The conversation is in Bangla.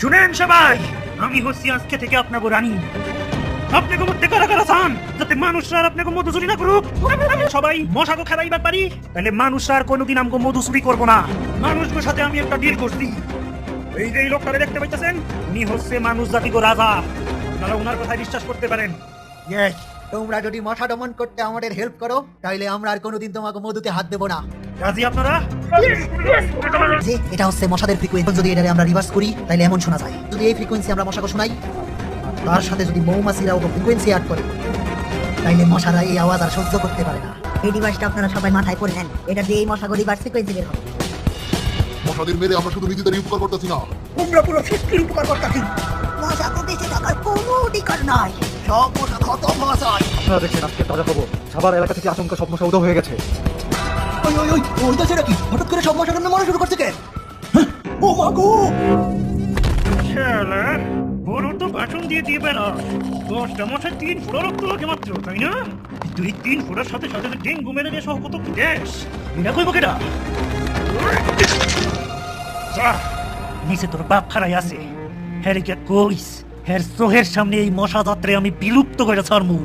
শুনেন সবাই, আমি হচ্ছি আজকে থেকে আপনাকে রানী। আপনাকে মধ্যে কারা কারা চান? যাতে মানুষরা আর আপনাকে মধু চুরি না করুক। সবাই মশাকে খেলাইবার পারি তাহলে মানুষরা আর কোনোদিন আমাকে মধু চুরি করব না। মানুষদের সাথে আমি একটা ডিল করছি। এই যে এই লোকটারে দেখতে পাইতেছেন, উনি হচ্ছে মানুষ জাতিকে রাজা। আপনারা ওনার কথায় বিশ্বাস করতে পারেন। ইয়েস তোমরা যদি মশা দমন করতে আমাদের হেল্প করো তাহলে আমরা আর কোনোদিন তোমাকে মধুতে হাত দেবো না। রাজি আপনারা? যে এটা হচ্ছে মশাদের ফ্রিকোয়েন্সি যদি এটারে আমরা রিভার্স করি তাহলে এমন শোনা যায়। যদি এই ফ্রিকোয়েন্সি আমরা মশাকে শোনাই তার সাথে যদি মৌমাছিরা ওকে ফ্রিকোয়েন্সি অ্যাড করে তাইলে মশারা এই আওয়াজ আর সহ্য করতে পারে না। এই ডিভাইসটা আপনারা সবাই মাথায় করে নেন। এটা দিয়ে এই মশাগরি বার সিকোয়েন্সি বের হবে। মশাদের মেরে আমরা শুধু নিজেদের উপকার করতেছি না। তোমরা পুরো সৃষ্টির উপকার করতেছি। মশাকে বেঁচে থাকার কোনো অধিকার নাই। সব মশা খতম হওয়া চাই আপনারা দেখছেন আজকে তাজা খবর। সাভার এলাকা থেকে আচমকা সব মশা হয়ে গেছে। ওই ওই ওই ওই দেশে নাকি হঠাৎ করে সব মশা সামনে শুরু করছে কে? হ্যাঁ? ও মা গো! শালা বড় তো ভাষণ দিয়ে দিয়ে বেড়া। দশটা মশার তিন ফোড়া রক্ত লাগে মাত্র তাই না? দুই তিন ফোড়ার সাথে সাথে ডেঙ্গু ম্যালেরিয়া সহ কত এটা কইব কেটা যা, নিচে তোর বাপ খারাই আছে। হ্যারিকে কইস। হ্যার সোহের সামনে এই মশা যাত্রে আমি বিলুপ্ত করে ছাড়মু।